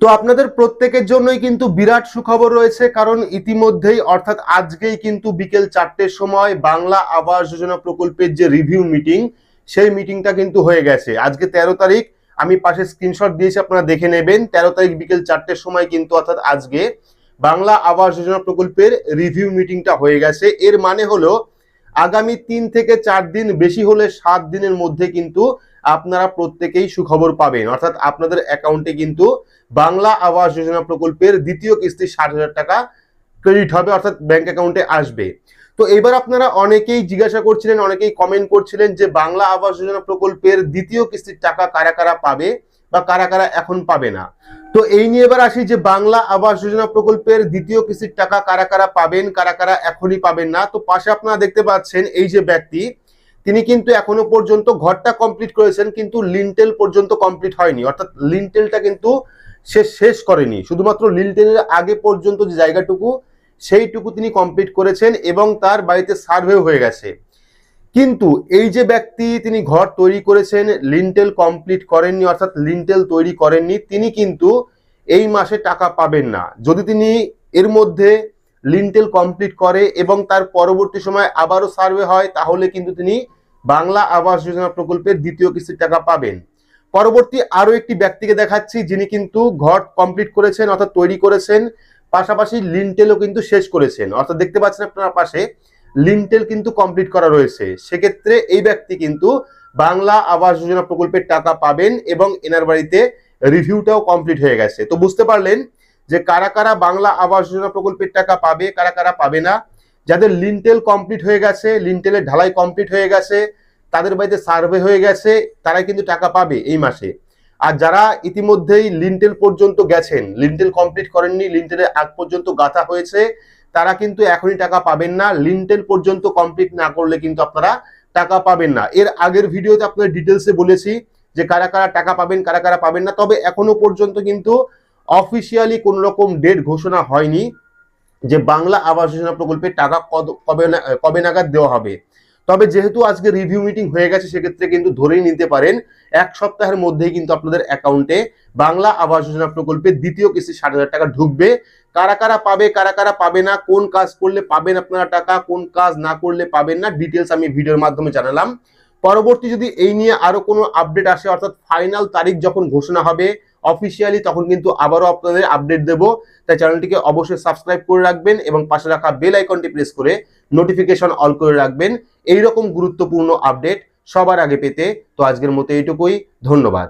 তো আপনাদের প্রত্যেকের জন্যই কিন্তু বিরাট সুখবর রয়েছে, কারণ ইতিমধ্যেই, অর্থাৎ আজকেই কিন্তু বিকেল চারটের সময় বাংলা আবাস যোজনা প্রকল্পের যে রিভিউ মিটিং সেই মিটিংটা কিন্তু হয়ে গেছে। আজকে তেরো তারিখ, আমি পাশে স্ক্রিনশট দিয়েছি, আপনারা দেখে নেবেন। তেরো তারিখ বিকেল চারটের সময় কিন্তু, অর্থাৎ আজকে, বাংলা আবাস যোজনা প্রকল্পের রিভিউ মিটিংটা হয়ে গেছে। এর মানে হলো আগামী তিন থেকে চার দিন বেশি হলে সাত দিনের মধ্যে কিন্তু আপনারা প্রত্যেকেই সুখবর পাবেন। অর্থাৎ আপনাদের অ্যাকাউন্টে কিন্তু বাংলা আবাস যোজনা প্রকল্পের দ্বিতীয় কিস্তি ষাট হাজার টাকা ক্রেডিট হবে, অর্থাৎ ব্যাংক অ্যাকাউন্টে আসবে। তো এবার আপনারা অনেকেই জিজ্ঞাসা করছিলেন, অনেকেই কমেন্ট করছিলেন যে বাংলা আবাস যোজনা প্রকল্পের দ্বিতীয় কিস্তির টাকা কারা কারা পাবে? বা কারা কারা এখন পাবে না। তো এই নিয়ে এবার আসি যে বাংলা আবাস যোজনা প্রকল্পের দ্বিতীয় কিস্তির টাকা কারা কারা পাবেন, কারা কারা এখনই পাবেন না। তো পাশে আপনারা দেখতে পাচ্ছেন এই যে ব্যক্তি, তিনি কিন্তু এখনও পর্যন্ত ঘরটা কমপ্লিট করেছেন, কিন্তু লিন্টেল পর্যন্ত কমপ্লিট হয়নি। অর্থাৎ লিন্টেলটা কিন্তু সে শেষ করেনি। শুধুমাত্র লিন্টেলের আগে পর্যন্ত যে জায়গাটুকু, সেইটুকু তিনি কমপ্লিট করেছেন এবং তার বাড়িতে সার্ভেও হয়ে গেছে। কিন্তু এই যে ব্যক্তি তিনি ঘর তৈরি করেছেন লিন্টেল কমপ্লিট করেননি, অর্থাৎ লিন্টেল তৈরি করেননি, তিনি কিন্তু এই মাসে টাকা পাবেন না। যদি তিনি এর মধ্যে লিন্টেল কমপ্লিট করে এবং তার পরবর্তী সময় আবারও সার্ভে হয়, তাহলে কিন্তু তিনি বাংলা আবাস যোজনা প্রকল্পের দ্বিতীয় কিস্তির টাকা পাবেন। পরবর্তী আরও একটি ব্যক্তিকে দেখাচ্ছি, যিনি কিন্তু ঘর কমপ্লিট করেছেন, অর্থাৎ তৈরি করেছেন, পাশাপাশি লিন্টেলও কিন্তু শেষ করেছেন। অর্থাৎ দেখতে পাচ্ছেন আপনার পাশে লিন্টেল কিন্তু কমপ্লিট করা রয়েছে। সেক্ষেত্রে এই ব্যক্তি কিন্তু বাংলা আবাস যোজনা প্রকল্পের টাকা পাবেন এবং এনার বাড়িতে রিভিউটাও কমপ্লিট হয়ে গেছে। তো বুঝতে পারলেন যে কারা কারা বাংলা আবাস যোজনা প্রকল্পের টাকা পাবে, কারা কারা পাবে না। যাদের লিন্টেল কমপ্লিট হয়ে গেছে লিন্টেলের ঢালাই কমপ্লিট হয়ে গেছে, তাদের বাড়িতে সার্ভে হয়ে গেছে তারা কিন্তু টাকা পাবে এই মাসে। আর যারা ইতিমধ্যেই লিন্টেল পর্যন্ত গেছেন লিন্টেল কমপ্লিট করেননি লিন্টেলের আগ পর্যন্ত গাঁথা হয়েছে তারা কিন্তু এখনই টাকা পাবেন না। লিন্টেল পর্যন্ত কমপ্লিট না করলে কিন্তু আপনারা টাকা পাবেন না। এর আগের ভিডিওতে আপনাদের ডিটেলসে বলেছি যে কারা কারা টাকা পাবেন, কারা কারা পাবেন না। তবে এখনও পর্যন্ত কিন্তু অফিসিয়ালি কোন রকম ডেট ঘোষণা হয়নি যে বাংলা আবাস যোজনা প্রকল্পের টাকা কবে কবে নাগাদ দেওয়া হবে। তবে যেহেতু আজকে রিভিউ মিটিং হয়ে গেছে, সেক্ষেত্রে কিন্তু ধরেই নিতে পারেন, এক সপ্তাহের মধ্যেই কিন্তু আপনাদের অ্যাকাউন্টে বাংলা আবাস যোজনা প্রকল্পের দ্বিতীয় কিস্তি ষাট হাজার টাকা ঢুকবে। কারা কারা পাবে, কারা কারা পাবে না, কোন কাজ করলে পাবেন আপনারা টাকা, কোন কাজ না করলে পাবেন না ডিটেলস আমি ভিডিওর মাধ্যমে জানালাম। পরবর্তী যদি এই নিয়ে আরও কোনো আপডেট আসে, অর্থাৎ ফাইনাল তারিখ যখন ঘোষণা হবে অফিসিয়ালি তখন কিন্তু আবারও আপনাদের আপডেট দেব। তাই চ্যানেলটিকে অবশ্যই সাবস্ক্রাইব করে রাখবেন এবং পাশে রাখা বেল আইকনটি প্রেস করে নোটিফিকেশন অল করে রাখবেন। এই রকম গুরুত্বপূর্ণ আপডেট সবার আগে পেতে। তো আজকের মতো এইটুকুই। ধন্যবাদ।